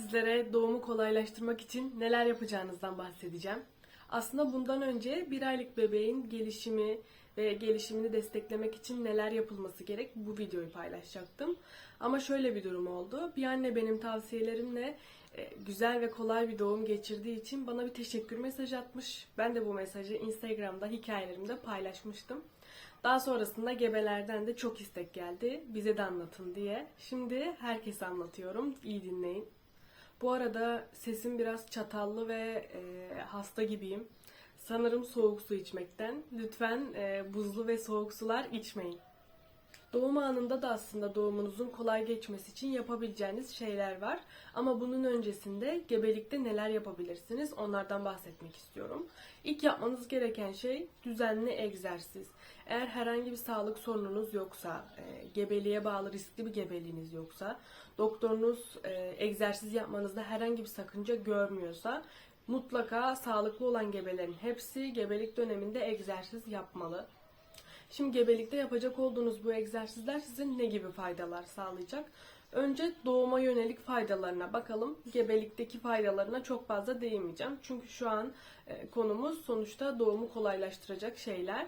Sizlere doğumu kolaylaştırmak için neler yapacağınızdan bahsedeceğim. Aslında bundan önce bir aylık bebeğin gelişimi ve gelişimini desteklemek için neler yapılması gerek bu videoyu paylaşacaktım. Ama şöyle bir durum oldu. Bir anne benim tavsiyelerimle e, güzel ve kolay bir doğum geçirdiği için bana bir teşekkür mesajı atmış. Ben de bu mesajı Instagram'da hikayelerimde paylaşmıştım. Daha sonrasında gebelerden de çok istek geldi. Bize de anlatın diye. Şimdi herkese anlatıyorum. İyi dinleyin. Bu arada sesim biraz çatallı ve e, hasta gibiyim. Sanırım soğuk su içmekten. Lütfen e, buzlu ve soğuk sular içmeyin. Doğum anında da aslında doğumunuzun kolay geçmesi için yapabileceğiniz şeyler var. Ama bunun öncesinde gebelikte neler yapabilirsiniz onlardan bahsetmek istiyorum. İlk yapmanız gereken şey düzenli egzersiz. Eğer herhangi bir sağlık sorununuz yoksa, e, gebeliğe bağlı riskli bir gebeliğiniz yoksa, doktorunuz e, egzersiz yapmanızda herhangi bir sakınca görmüyorsa mutlaka sağlıklı olan gebelerin hepsi gebelik döneminde egzersiz yapmalı. Şimdi gebelikte yapacak olduğunuz bu egzersizler size ne gibi faydalar sağlayacak? Önce doğuma yönelik faydalarına bakalım. Gebelikteki faydalarına çok fazla değinmeyeceğim. Çünkü şu an e, konumuz sonuçta doğumu kolaylaştıracak şeyler.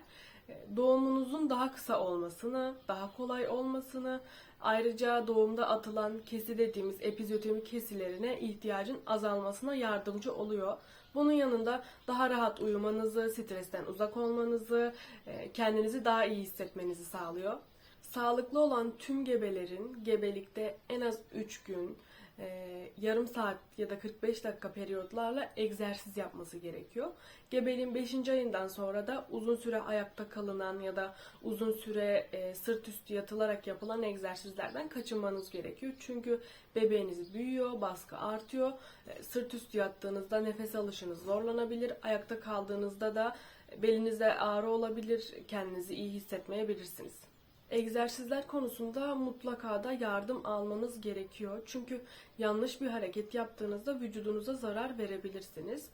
E, Doğumunuzun daha kısa olmasını, daha kolay olmasını, ayrıca doğumda atılan kesi dediğimiz epizotomi kesilerine ihtiyacın azalmasına yardımcı oluyor. Bunun yanında daha rahat uyumanızı, stresten uzak olmanızı, e, kendinizi daha iyi hissetmenizi sağlıyor. Sağlıklı olan tüm gebelerin gebelikte en az 3 gün, e, yarım saat ya da 45 dakika periyotlarla egzersiz yapması gerekiyor. Gebeliğin 5. ayından sonra da uzun süre ayakta kalınan ya da uzun süre e, sırt üstü yatılarak yapılan egzersizlerden kaçınmanız gerekiyor. Çünkü bebeğiniz büyüyor, baskı artıyor. E, sırt üstü yattığınızda nefes alışınız zorlanabilir. Ayakta kaldığınızda da belinize ağrı olabilir, kendinizi iyi hissetmeyebilirsiniz. Egzersizler konusunda mutlaka da yardım almanız gerekiyor. Çünkü yanlış bir hareket yaptığınızda vücudunuza zarar verebilirsiniz.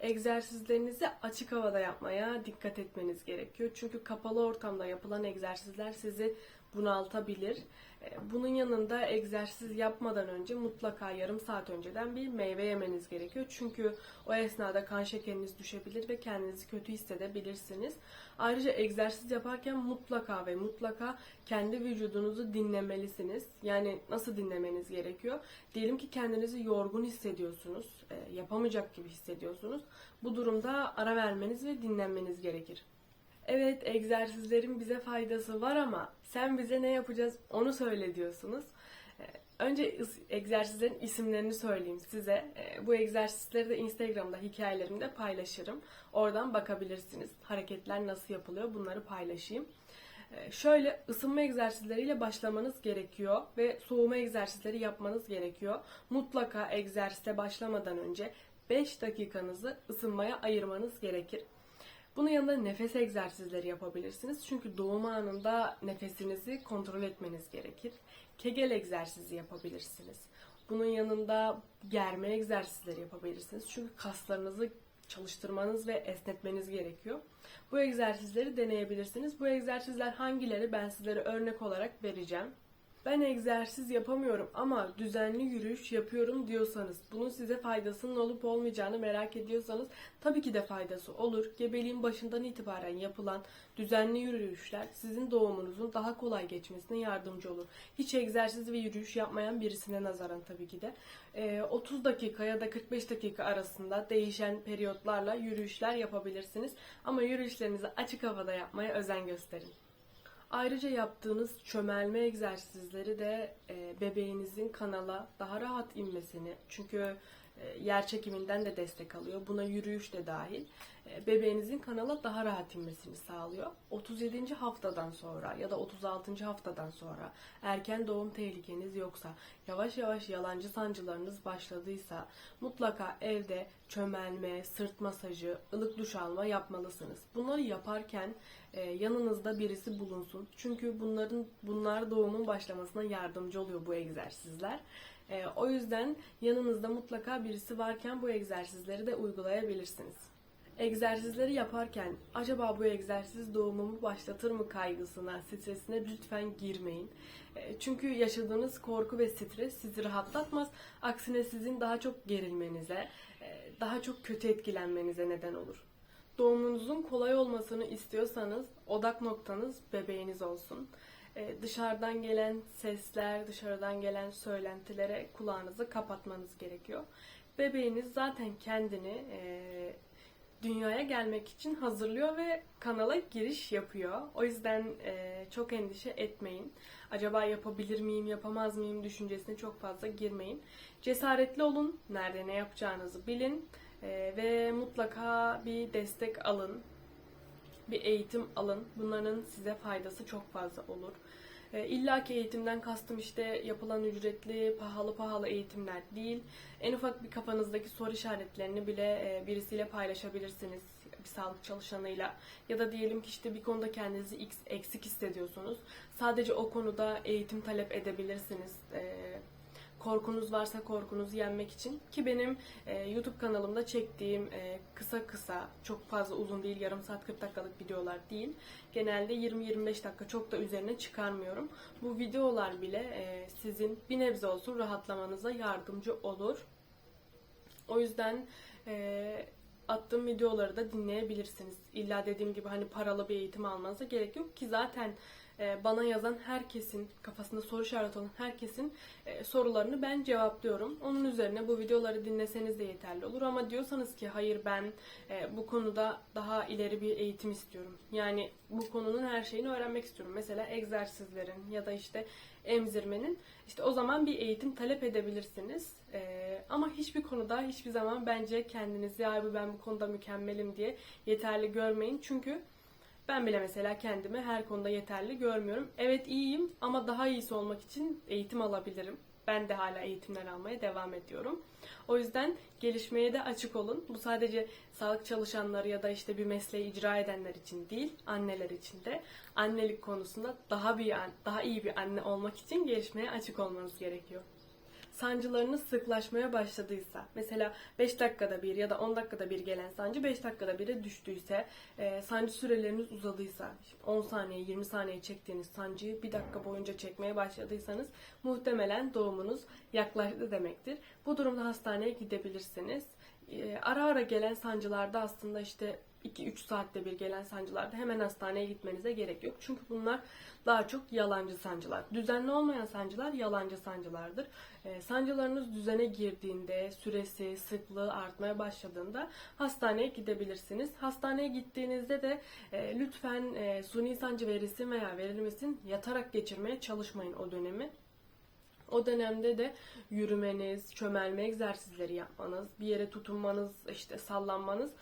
Egzersizlerinizi açık havada yapmaya dikkat etmeniz gerekiyor. Çünkü kapalı ortamda yapılan egzersizler sizi bunaltabilir. E, Bunun yanında egzersiz yapmadan önce mutlaka yarım saat önceden bir meyve yemeniz gerekiyor. Çünkü o esnada kan şekeriniz düşebilir ve kendinizi kötü hissedebilirsiniz. Ayrıca egzersiz yaparken mutlaka ve mutlaka kendi vücudunuzu dinlemelisiniz. Yani nasıl dinlemeniz gerekiyor? Diyelim ki kendinizi yorgun hissediyorsunuz, e, yapamayacak gibi hissediyorsunuz. Bu durumda ara vermeniz ve dinlenmeniz gerekir. Evet egzersizlerin bize faydası var ama sen bize ne yapacağız onu söyle diyorsunuz. Ee, Önce egzersizlerin isimlerini söyleyeyim size. Ee, Bu egzersizleri de Instagram'da hikayelerimde paylaşırım. Oradan bakabilirsiniz. Hareketler nasıl yapılıyor bunları paylaşayım. Ee, Şöyle ısınma egzersizleriyle başlamanız gerekiyor ve soğuma egzersizleri yapmanız gerekiyor. Mutlaka egzersize başlamadan önce 5 dakikanızı ısınmaya ayırmanız gerekir. Bunun yanında nefes egzersizleri yapabilirsiniz. Çünkü doğum anında nefesinizi kontrol etmeniz gerekir. Kegel egzersizi yapabilirsiniz. Bunun yanında germe egzersizleri yapabilirsiniz. Çünkü kaslarınızı çalıştırmanız ve esnetmeniz gerekiyor. Bu egzersizleri deneyebilirsiniz. Bu egzersizler hangileri ben sizlere örnek olarak vereceğim. Ben egzersiz yapamıyorum ama düzenli yürüyüş yapıyorum diyorsanız, bunun size faydasının olup olmayacağını merak ediyorsanız tabii ki de faydası olur. Gebeliğin başından itibaren yapılan düzenli yürüyüşler sizin doğumunuzun daha kolay geçmesine yardımcı olur. Hiç egzersiz ve yürüyüş yapmayan birisine nazaran tabii ki de. Ee, 30 dakika ya da 45 dakika arasında değişen periyotlarla yürüyüşler yapabilirsiniz. Ama yürüyüşlerinizi açık havada yapmaya özen gösterin. Ayrıca yaptığınız çömelme egzersizleri de e, bebeğinizin kanala daha rahat inmesini çünkü yer çekiminden de destek alıyor. Buna yürüyüş de dahil. E, bebeğinizin kanala daha rahat inmesini sağlıyor. 37. haftadan sonra ya da 36. haftadan sonra erken doğum tehlikeniz yoksa, yavaş yavaş yalancı sancılarınız başladıysa mutlaka evde çömelme, sırt masajı, ılık duş alma yapmalısınız. Bunları yaparken e, yanınızda birisi bulunsun. Çünkü bunların bunlar doğumun başlamasına yardımcı oluyor bu egzersizler. E, o yüzden yanınızda mutlaka birisi varken bu egzersizleri de uygulayabilirsiniz. Egzersizleri yaparken acaba bu egzersiz doğumumu başlatır mı kaygısına, stresine lütfen girmeyin. E, Çünkü yaşadığınız korku ve stres sizi rahatlatmaz. Aksine sizin daha çok gerilmenize, e, daha çok kötü etkilenmenize neden olur. Doğumunuzun kolay olmasını istiyorsanız odak noktanız bebeğiniz olsun. E, Dışarıdan gelen sesler, dışarıdan gelen söylentilere kulağınızı kapatmanız gerekiyor. Bebeğiniz zaten kendini e, dünyaya gelmek için hazırlıyor ve kanala giriş yapıyor. O yüzden e, çok endişe etmeyin. Acaba yapabilir miyim, yapamaz mıyım düşüncesine çok fazla girmeyin. Cesaretli olun, nerede ne yapacağınızı bilin e, ve mutlaka bir destek alın, bir eğitim alın. Bunların size faydası çok fazla olur. E, İlla ki eğitimden kastım işte yapılan ücretli, pahalı pahalı eğitimler değil. En ufak bir kafanızdaki soru işaretlerini bile e, birisiyle paylaşabilirsiniz. Bir sağlık çalışanıyla. Ya da diyelim ki işte bir konuda kendinizi eksik hissediyorsunuz. Sadece o konuda eğitim talep edebilirsiniz. E, korkunuz varsa korkunuzu yenmek için ki benim e, YouTube kanalımda çektiğim e, kısa kısa çok fazla uzun değil yarım saat 40 dakikalık videolar değil. Genelde 20-25 dakika çok da üzerine çıkarmıyorum. Bu videolar bile e, sizin bir nebze olsun rahatlamanıza yardımcı olur. O yüzden e, attığım videoları da dinleyebilirsiniz. İlla dediğim gibi hani paralı bir eğitim almanıza gerek yok ki zaten e, bana yazan herkesin, kafasında soru işareti olan herkesin e, sorularını ben cevaplıyorum. Onun üzerine bu videoları dinleseniz de yeterli olur. Ama diyorsanız ki hayır ben e, bu konuda daha ileri bir eğitim istiyorum. Yani bu konunun her şeyini öğrenmek istiyorum. Mesela egzersizlerin ya da işte emzirmenin. işte o zaman bir eğitim talep edebilirsiniz. E, ama hiçbir konuda hiçbir zaman bence kendinizi abi ben bu konuda mükemmelim diye yeterli görmeyin. Çünkü ben bile mesela kendimi her konuda yeterli görmüyorum. Evet iyiyim ama daha iyisi olmak için eğitim alabilirim. Ben de hala eğitimler almaya devam ediyorum. O yüzden gelişmeye de açık olun. Bu sadece sağlık çalışanları ya da işte bir mesleği icra edenler için değil, anneler için de annelik konusunda daha bir daha iyi bir anne olmak için gelişmeye açık olmanız gerekiyor sancılarınız sıklaşmaya başladıysa, mesela 5 dakikada bir ya da 10 dakikada bir gelen sancı 5 dakikada bire düştüyse, e, sancı süreleriniz uzadıysa, 10 saniye 20 saniye çektiğiniz sancıyı 1 dakika boyunca çekmeye başladıysanız muhtemelen doğumunuz yaklaştı demektir. Bu durumda hastaneye gidebilirsiniz. E, ara ara gelen sancılarda aslında işte 2-3 saatte bir gelen sancılarda hemen hastaneye gitmenize gerek yok. Çünkü bunlar daha çok yalancı sancılar. Düzenli olmayan sancılar yalancı sancılardır. E, sancılarınız düzene girdiğinde, süresi, sıklığı artmaya başladığında hastaneye gidebilirsiniz. Hastaneye gittiğinizde de e, lütfen e, suni sancı verilsin veya verilmesin yatarak geçirmeye çalışmayın o dönemi. O dönemde de yürümeniz, çömelme egzersizleri yapmanız, bir yere tutunmanız, işte sallanmanız,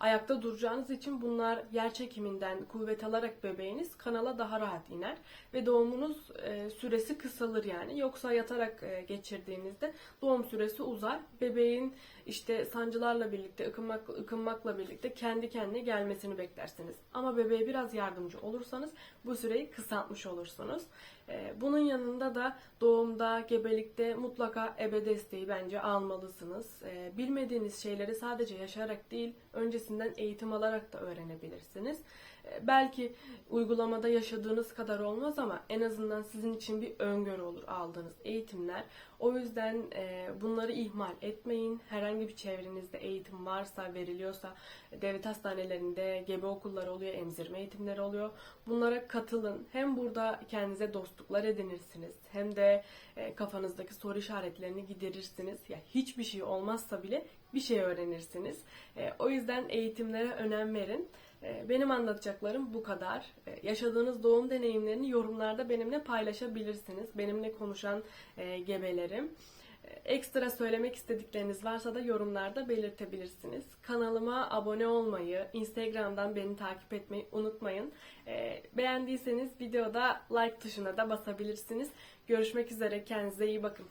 ayakta duracağınız için bunlar yer çekiminden kuvvet alarak bebeğiniz kanala daha rahat iner ve doğumunuz e, süresi kısalır yani. Yoksa yatarak e, geçirdiğinizde doğum süresi uzar. Bebeğin işte sancılarla birlikte, ıkınmak, ıkınmakla birlikte kendi kendine gelmesini beklersiniz. Ama bebeğe biraz yardımcı olursanız bu süreyi kısaltmış olursunuz. E, bunun yanında da doğumda, gebelikte mutlaka ebe desteği bence almalısınız. E, bilmediğiniz şeyleri sadece yaşayarak değil, öncesinden eğitim alarak da öğrenebilirsiniz. Belki uygulamada yaşadığınız kadar olmaz ama en azından sizin için bir öngörü olur aldığınız eğitimler. O yüzden e, bunları ihmal etmeyin. Herhangi bir çevrenizde eğitim varsa, veriliyorsa devlet hastanelerinde gebe okulları oluyor, emzirme eğitimleri oluyor. Bunlara katılın. Hem burada kendinize dostluklar edinirsiniz hem de e, kafanızdaki soru işaretlerini giderirsiniz. Ya hiçbir şey olmazsa bile bir şey öğrenirsiniz. E, o yüzden eğitimlere önem verin. E, Benim anlatacaklarım bu kadar. E, Yaşadığınız doğum deneyimlerini yorumlarda benimle paylaşabilirsiniz. Benimle konuşan e, gebelerim. E, Ekstra söylemek istedikleriniz varsa da yorumlarda belirtebilirsiniz. Kanalıma abone olmayı, Instagram'dan beni takip etmeyi unutmayın. Beğendiyseniz videoda like tuşuna da basabilirsiniz. Görüşmek üzere. Kendinize iyi bakın.